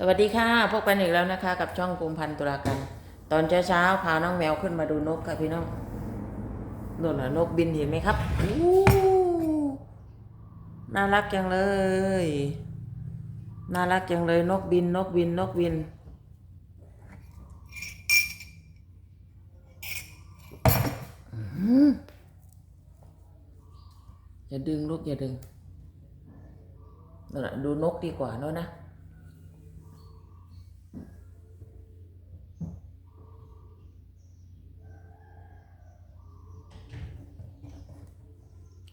สวัสดีค่ะพบกันอีกแล้วนะคะ กับช่องกุมพันตุลากันตอนเช้าๆพาน้องแมวขึ้นมาดูนกค่ะพี่น้องโน่นน่ะนกบินเห็นไหมครับอู้น่ารักจังเลย น่ารักจังเลยนกบินนกบินนกบิน อย่าดึงลูกอย่าดึงดูนกดีกว่าเนอะนะ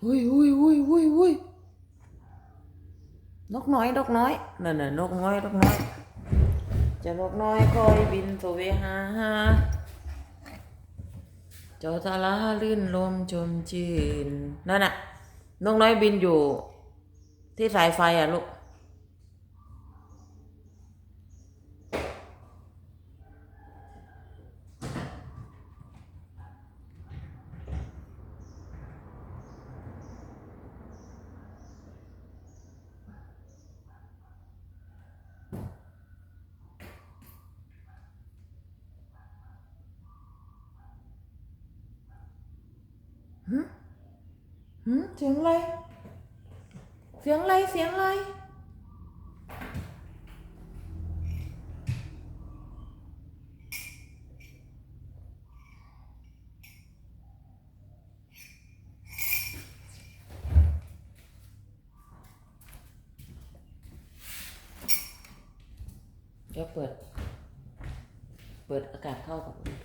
อุ้ยอุ้ยอุ้ยอุ้ยอุ้ยนกน้อยนกน้อยนั่นน่ะนกน้อยนกน้อยเจะนกน้อยคอยบินสเวหาหาเจ้าทาราลื่นลมชมชื่นนั่นน่ะนกน้อยบินอยู่ ที่สายไฟอะลูก หื มเสียงอะไร เสียงอะไร เสียงอะไร เดี๋ยวเปิด เปิดอากาศเข้าก่อน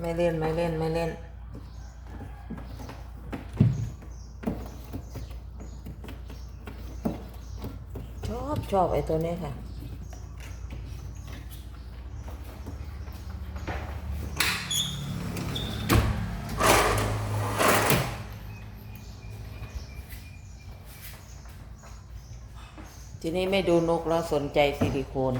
ไม่เล่นไม่เล่นไม่เล่น ชอบชอบไอ้ตัวนี้ค่ะทีนี้ไม่ดูนกแล้วสนใจซิลิโคน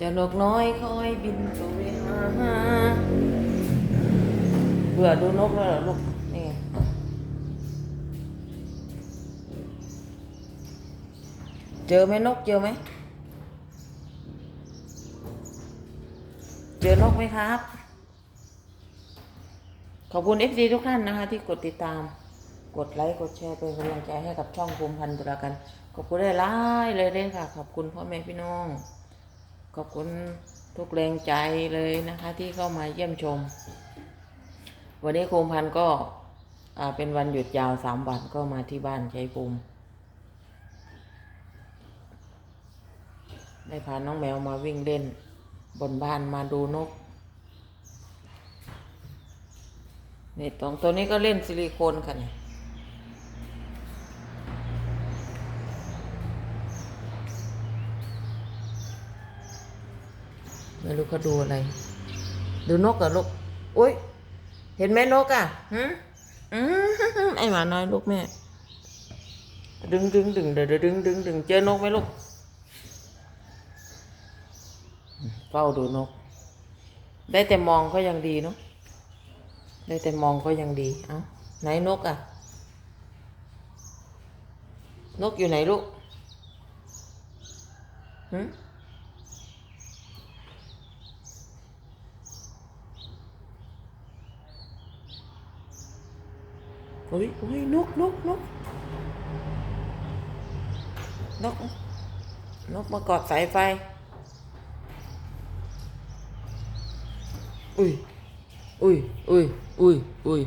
จะนกน้อยคอยบินโสเวหาหาเบื่อดูนกแล้วเหรอลูกนี่เจอไหมนกเจอไหมเจอนกไหมครับ ขอบคุณ FC ทุกท่านนะคะ ที่กดติดตาม กดไลค์ กดแชร์เป็นกำลังใจให้กับช่องภูมิพันธ์ตุลากัน ขอบคุณได้ไล่เลยเลยค่ะ ขอบคุณพ่อแม่พี่น้อง ขอบคุณทุกแรงใจเลยนะคะที่เข้ามาเยี่ยมชม วันนี้โคมพันก็เป็นวันหยุดยาวสามวันก็มาที่บ้านใชัยภูมิได้พาน้องแมวมาวิ่งเล่น บนบ้านมาดูนกนี่ตรงตัวนี้ก็เล่นซิลิโคนค่ะเนี่ยไม่รู้ เขาดูอะไร ดูนกเหรอะลูกอุ้ยเห็นไหมนกอะหืมอืมไอหมาน้อยลูกแม่ ดึงดึงดึงเดี๋ยวดึงดึงดึงเจอนกไหมลูกเฝ้าดูนก ได้แต่มองก็ยังดีเนาะได้แต่มองก็ยังดี เอ้าไหนนกอะ นกอยู่ไหนลูกหืม โอ้ยโอ้ยนกนกนกนกนกมากอดสายไฟอุ้ยอุ้ยอุ้ยอุ้ยอุ้ย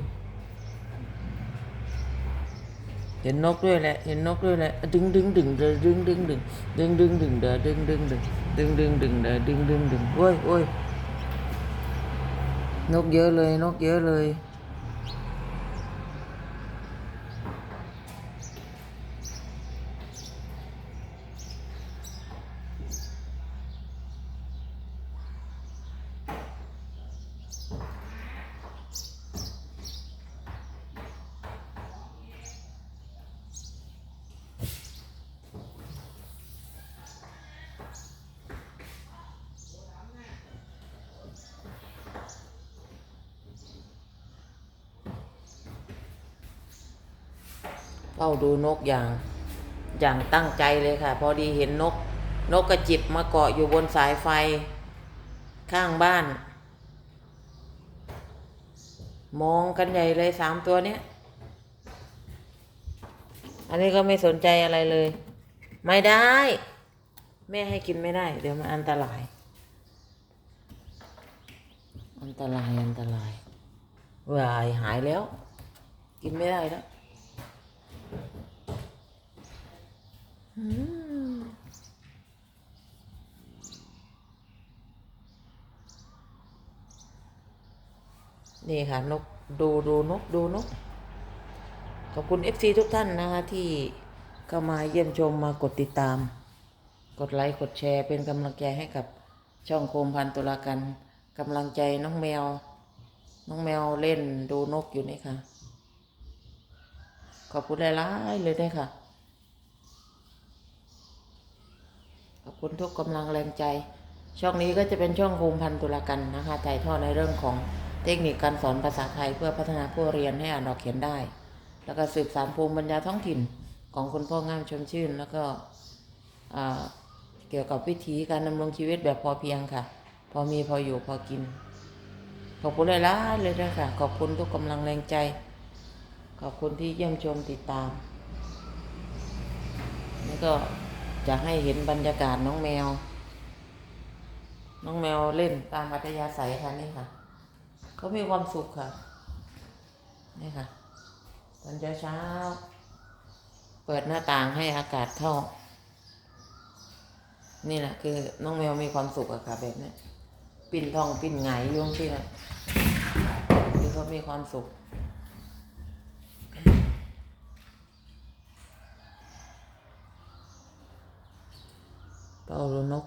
เห็นนกด้วยแหละเห็นนกด้วยแหละ ดึงดึงดึงเดอดึงดึงดึงดึงดึงดึงเดอดึงดึงดึงดึงดึงดึงเดอดึงดึงดึงโอ้ยโอ้ยนกเยอะเลย นกเยอะเลย น ฝ้าดูนกอย่าง อย่างตั้งใจเลยค่ะ พอดีเห็นนก นกกระจิบมาเกาะอยู่บนสายไฟ ข้างบ้าน มองกันใหญ่เลยสามตัวเนี้ย อันนี้ก็ไม่สนใจอะไรเลย ไม่ได้ แม่ให้กินไม่ได้ เดี๋ยวมันอันตราย อันตรายอันตราย วายหายแล้ว กินไม่ได้แล้วอืม นี่ค่ะ นก ดูดูนก ดูนก ขอบคุณ FC ทุกท่านนะคะ ที่เข้ามาเยี่ยมชมมากดติดตาม กดไลค์ กดแชร์เป็นกำลังใจให้กับช่องโคมพันตุลากันกำลังใจน้องแมว น้องแมวเล่นดูนกอยู่นี่ค่ะ ขอบคุณหลายๆเลยด้วยค่ะ ขอบคุณทุกกำลังแรงใจ ช่องนี้ก็จะเป็นช่องโคมพันตุลากันนะคะถ่ายทอดในเรื่องของเทคนิคการสอนภาษาไทยเพื่อพัฒนาผู้เรียนให้อ่านออกเขียนได้ แล้วก็สืบสานภูมิปัญญาท้องถิ่นของคุณพ่องามชมชื่น แล้วก็เกี่ยวกับวิธีการดำรงชีวิตแบบพอเพียงค่ะ พอมีพออยู่พอกิน ขอบคุณหลายๆเลยนะค่ะ ขอบคุณทุกกำลังแรงใจ ขอบคุณที่เยี่ยมชมติดตาม แล้วก็ จะให้เห็นบรรยากาศน้องแมว น้องแมวเล่นตามอัธยาศัยค่ะนี่ค่ะเขามีความสุขค่ะ นี่ค่ะ ตอนเช้าๆเปิดหน้าต่างให้อากาศเข้า นี่แหละคือน้องแมวมีความสุขอะค่ะแบบนี้ปิ่นทองปิ่นไงยุ่งที่นะคือเขามีความสุข เป่าลนก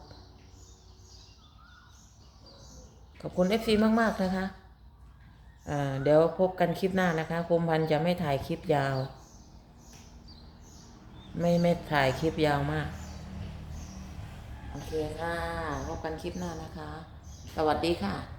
ขอบคุณ FC มาก ๆ นะคะ เดี๋ยวพบกันคลิปหน้านะคะคมพันธ์จะไม่ถ่ายคลิปยาว ไม่ไม่ถ่ายคลิปยาวมาก โอเคค่ะ พบกันคลิปหน้านะคะ สวัสดีค่ะ